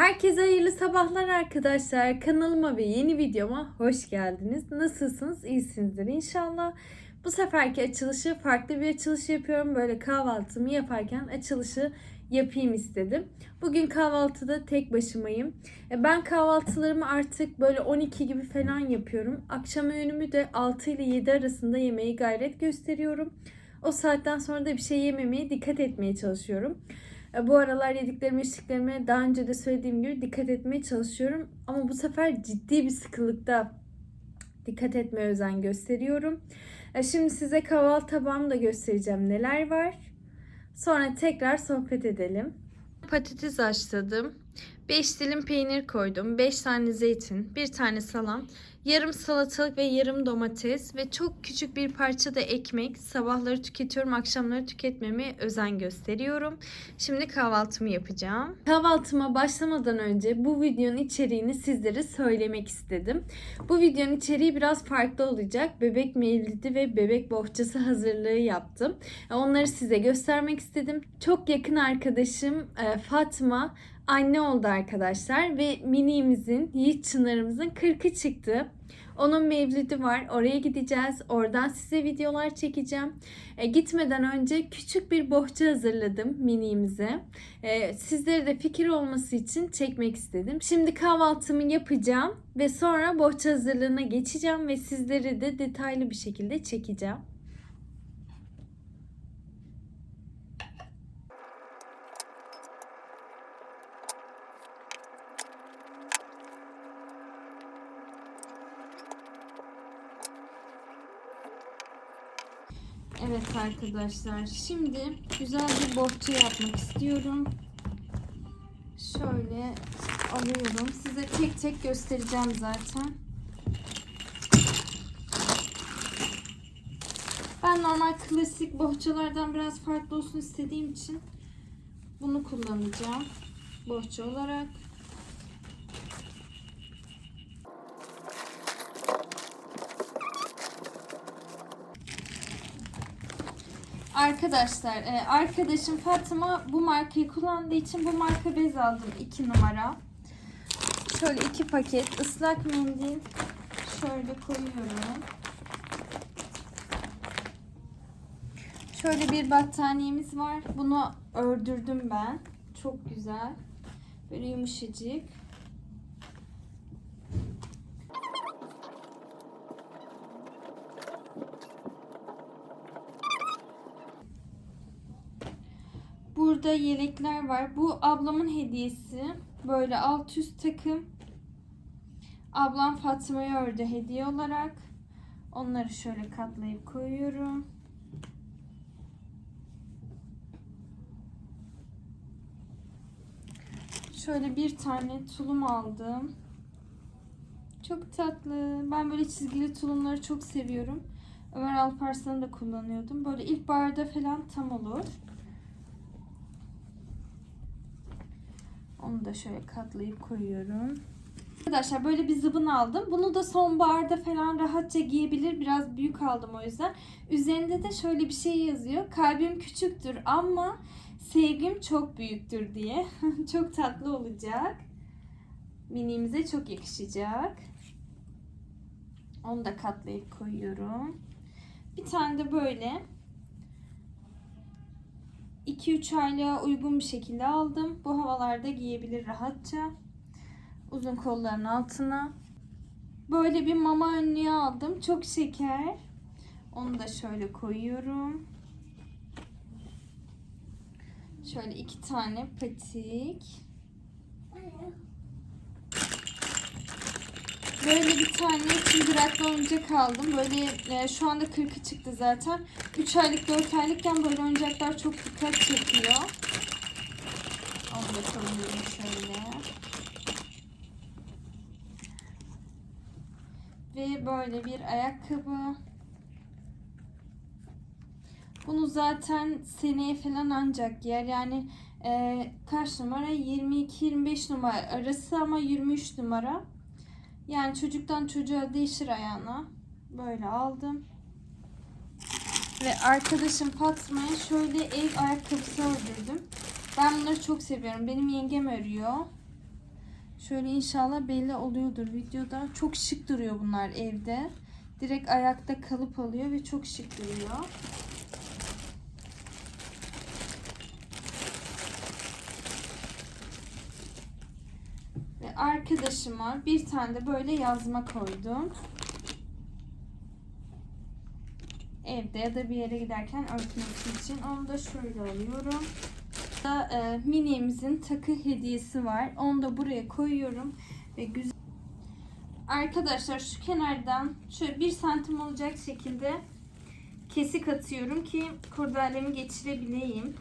Herkese hayırlı sabahlar arkadaşlar. Kanalıma ve yeni videoma hoş geldiniz. Nasılsınız? İyisinizdir inşallah. Bu seferki açılışı farklı bir açılış yapıyorum. Böyle kahvaltımı yaparken açılışı yapayım istedim. Bugün kahvaltıda tek başımayım. E, Ben kahvaltılarımı artık böyle 12 gibi falan yapıyorum. Akşam öğünümü de 6 ile 7 arasında yemeği gayret gösteriyorum. O saatten sonra da bir şey yememeye dikkat etmeye çalışıyorum. E, Bu aralar yediklerime içtiklerime daha önce de söylediğim gibi dikkat etmeye çalışıyorum. Ama bu sefer ciddi bir sıkılıkta dikkat etmeye özen gösteriyorum. E, Şimdi size kahvaltı tabağımı da göstereceğim neler var. Sonra tekrar sohbet edelim. Patates haşladım. 5 dilim peynir koydum. 5 tane zeytin, 1 tane salam, yarım salatalık ve yarım domates ve çok küçük bir parça da ekmek. Sabahları tüketiyorum, akşamları tüketmeme özen gösteriyorum. Şimdi kahvaltımı yapacağım. Kahvaltıma başlamadan önce bu videonun içeriğini sizlere söylemek istedim. Bu videonun içeriği biraz farklı olacak. Bebek mevlidi ve bebek bohçası hazırlığı yaptım. Onları size göstermek istedim. Çok yakın arkadaşım e, Fatma anne oldu arkadaşlar ve minimizin, Yiğit Çınar'ımızın 40'ı çıktı. Onun mevlidi var. Oraya gideceğiz. Oradan size videolar çekeceğim. E, gitmeden önce küçük bir bohça hazırladım minimize. E, sizlere de fikir olması için çekmek istedim. Şimdi kahvaltımı yapacağım ve sonra bohça hazırlığına geçeceğim ve sizleri de detaylı bir şekilde çekeceğim. Evet arkadaşlar şimdi güzel bir bohça yapmak istiyorum. Şöyle alıyorum. Size tek tek göstereceğim zaten. Ben normal klasik bohçalardan biraz farklı olsun istediğim için bunu kullanacağım. Bohça olarak. Arkadaşlar, e, arkadaşım Fatıma bu markayı kullandığı için bu marka bez aldım 2 numara. Şöyle iki paket ıslak mendil şöyle koyuyorum. Şöyle bir battaniyemiz var. Bunu ördürdüm ben. Çok güzel. Böyle yumuşacık. Burada yelekler var. Bu ablamın hediyesi. Böyle alt üst takım. Ablam Fatma'ya ördü hediye olarak. Onları şöyle katlayıp koyuyorum. Şöyle bir tane tulum aldım. Çok tatlı. Ben böyle çizgili tulumları çok seviyorum. Ömer Alparslan'ı da kullanıyordum. Böyle ilkbaharda falan tam olur. Onu da şöyle katlayıp koyuyorum. Arkadaşlar böyle bir zıbın aldım. Bunu da sonbaharda falan rahatça giyebilir. Biraz büyük aldım o yüzden. Üzerinde de şöyle bir şey yazıyor. Kalbim küçüktür ama sevgim çok büyüktür diye. çok tatlı olacak. Minimize çok yakışacak. Onu da katlayıp koyuyorum. Bir tane de böyle 2-3 aylığa uygun bir şekilde aldım. Bu havalarda giyebilir rahatça. Uzun kolların altına. Böyle bir mama önlüğü aldım. Çok şeker. Onu da şöyle koyuyorum. Şöyle iki tane patik. Böyle bir tane çıngıraklı oyuncak aldım. Böyle e, şu anda 40'ı çıktı zaten. 3 aylık 4 aylıkken böyle oyuncaklar çok dikkat çekiyor. Onu da koyuyorum şöyle. Ve böyle bir ayakkabı. Bunu zaten seneye falan ancak giyer. Yani e, kaç numara? 22-25 numara arası ama 23 numara. Yani çocuktan çocuğa değişir ayağına. Böyle aldım. Ve arkadaşım Fatma'ya şöyle ev ayakkabısı ördürdüm. Ben bunları çok seviyorum. Benim yengem örüyor. Şöyle inşallah belli oluyordur videoda. Çok şık duruyor bunlar evde. Direkt ayakta kalıp alıyor ve çok şık duruyor. Arkadaşıma bir tane de böyle yazma koydum. Evde ya da bir yere giderken örtmesi için. Onu da şöyle alıyorum. Da e, minimizin takı hediyesi var. Onu da buraya koyuyorum. Ve güzel. Arkadaşlar şu kenardan şöyle bir santim olacak şekilde kesik atıyorum ki kurdalemi geçirebileyim.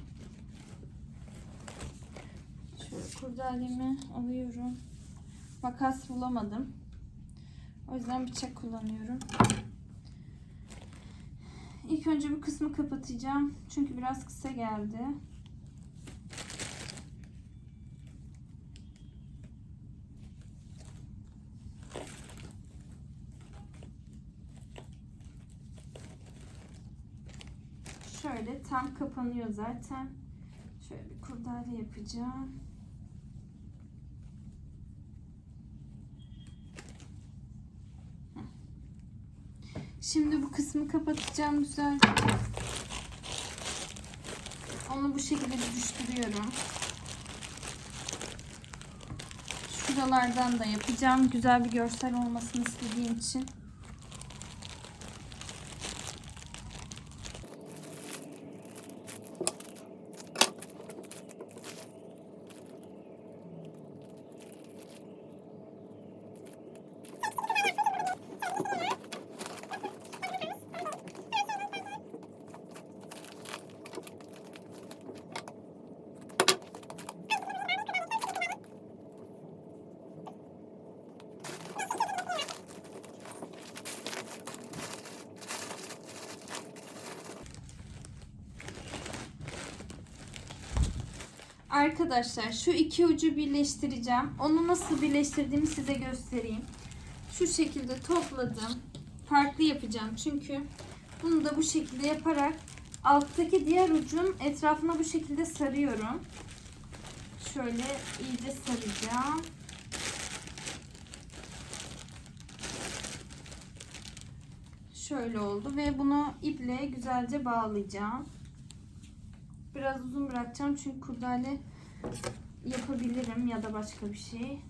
Şöyle kurdalemi alıyorum. Makas bulamadım. O yüzden bıçak kullanıyorum. İlk önce bu kısmı kapatacağım. Çünkü biraz kısa geldi. Şöyle tam kapanıyor zaten. Şöyle bir kurdale yapacağım. Şimdi bu kısmı kapatacağım güzelce. Onu bu şekilde düştürüyorum. Şuralardan da yapacağım. Güzel bir görsel olmasını istediğim için. Arkadaşlar şu iki ucu birleştireceğim. Onu nasıl birleştirdiğimi size göstereyim. Şu şekilde topladım. Farklı yapacağım çünkü bunu da bu şekilde yaparak alttaki diğer ucun etrafına bu şekilde sarıyorum. Şöyle iyice saracağım. Şöyle oldu ve bunu iple güzelce bağlayacağım. Biraz uzun bırakacağım çünkü kurdale yapabilirim ya da başka bir şey.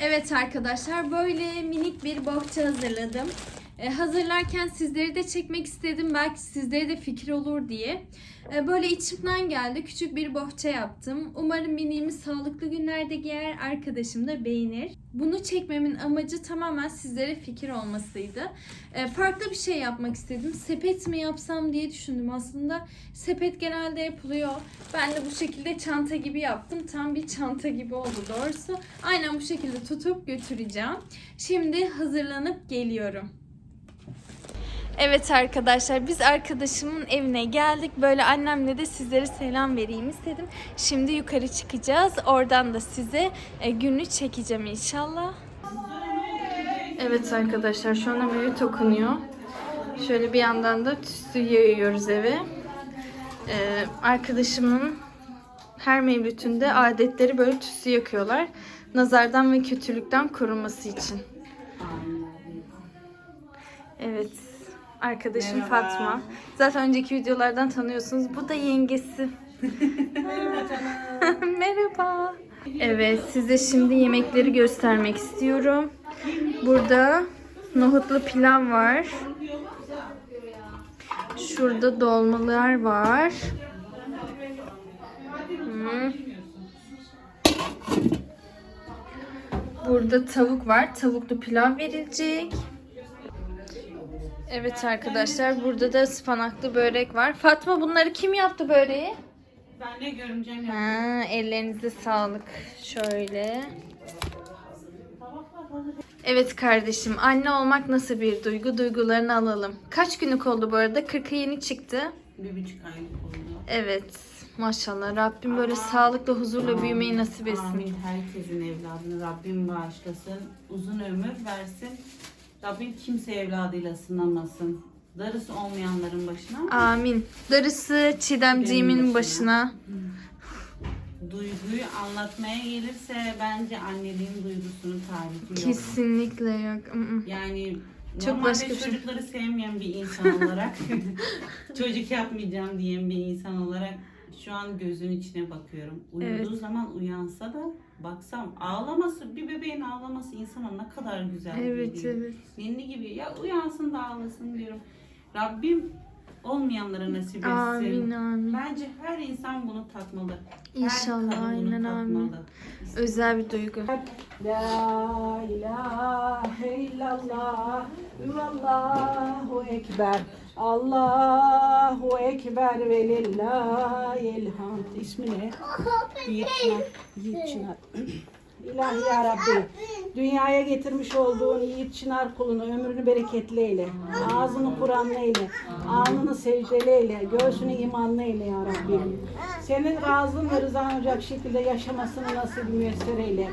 Evet arkadaşlar böyle minik bir bohça hazırladım. Ee, hazırlarken sizleri de çekmek istedim. Belki sizlere de fikir olur diye. Ee, böyle içimden geldi. Küçük bir bohça yaptım. Umarım miniğimi sağlıklı günlerde giyer. Arkadaşım da beğenir. Bunu çekmemin amacı tamamen sizlere fikir olmasıydı. Ee, farklı bir şey yapmak istedim. Sepet mi yapsam diye düşündüm aslında. Sepet genelde yapılıyor. Ben de bu şekilde çanta gibi yaptım. Tam bir çanta gibi oldu doğrusu. Aynen bu şekilde tutup götüreceğim. Şimdi hazırlanıp geliyorum. Evet arkadaşlar biz arkadaşımın evine geldik. Böyle annemle de sizlere selam vereyim istedim. Şimdi yukarı çıkacağız. Oradan da size e, günü çekeceğim inşallah. Evet arkadaşlar şu anda mevlüt okunuyor. Şöyle bir yandan da tütsü yayıyoruz eve. Ee, arkadaşımın her mevlütünde adetleri böyle tütsü yakıyorlar. Nazardan ve kötülükten korunması için. Evet. Arkadaşım Fatma. Zaten önceki videolardan tanıyorsunuz. Bu da yengesi. Merhaba. Evet, size şimdi yemekleri göstermek istiyorum. Burada nohutlu pilav var. Şurada dolmalar var. Hmm. Burada tavuk var. Tavuklu pilav verilecek. Evet arkadaşlar burada da ıspanaklı börek var. Fatma bunları kim yaptı böreği? Ben ne görümcem ya. Ha, ellerinize sağlık. Şöyle. Evet kardeşim anne olmak nasıl bir duygu? Duygularını alalım. Kaç günlük oldu bu arada? 40'a yeni çıktı. Bir buçuk aylık oldu. Evet. Maşallah Rabbim böyle sağlıkla huzurla büyümeyi nasip etsin. Amin. Herkesin evladını Rabbim bağışlasın. Uzun ömür versin. Rabbim kimse evladıyla sınamasın. Darısı olmayanların başına. Amin. Darısı Çiğdemciğimin Benim başına. Duyguyu anlatmaya gelirse bence anneliğin duygusunun tarifi yok. Kesinlikle yok. Yani Çok normalde başka bir şey. çocukları sevmeyen bir insan olarak çocuk yapmayacağım diyen bir insan olarak şu an gözün içine bakıyorum. Uyuduğu Evet. zaman uyansa da baksam ağlaması bir bebeğin ağlaması insana ne kadar güzel Evet geliyor. evet. Ninni gibi ya uyansın da ağlasın diyorum. Rabbim olmayanlara nasip etsin. Amin amin. Bence her insan bunu tatmalı. Her İnşallah, kadın bunu aynen, amin. tatmalı. Özel bir duygu. La ilahe illallah Allahu ekber Allahu ekber ve lillahil hamd İsmi ne? Yiğit Çınar. İlahi ya Rabbi, dünyaya getirmiş olduğun Yiğit Çınar kulunu ömrünü bereketli eyle. Ağzını Kur'an'la eyle. Alnını secdeli eyle. Göğsünü imanla eyle ya Rabbi. Senin razın ve rızan olacak şekilde yaşamasını nasip müyesser eyle.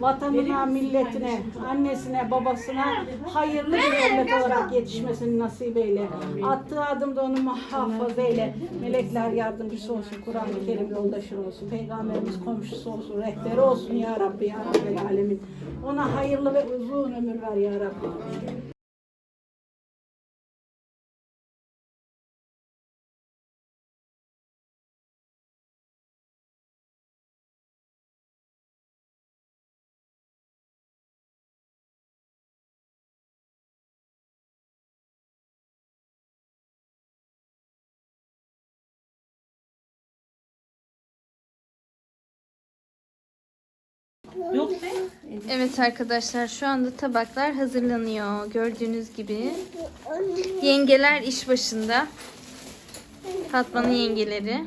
Vatanına, milletine, annesine, babasına hayırlı bir evlat olarak yetişmesini nasip eyle. Attığı adımda onu muhafaza eyle. Melekler yardımcısı olsun, Kur'an-ı Kerim yoldaşı olsun, Peygamberimiz komşusu olsun, rehberi olsun ya Rabbi ya Rabbel Alemin. Ona hayırlı ve uzun ömür ver ya Rabbi. Yok be. Evet arkadaşlar şu anda tabaklar hazırlanıyor. Gördüğünüz gibi. Yengeler iş başında. Fatma'nın yengeleri.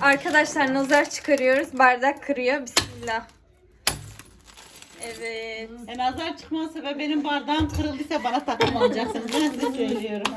Arkadaşlar nazar çıkarıyoruz. Bardak kırıyor. Bismillah. Evet. En azar çıkmazsa ve benim bardağım kırıldıysa bana takım alacaksınız. Ben size söylüyorum.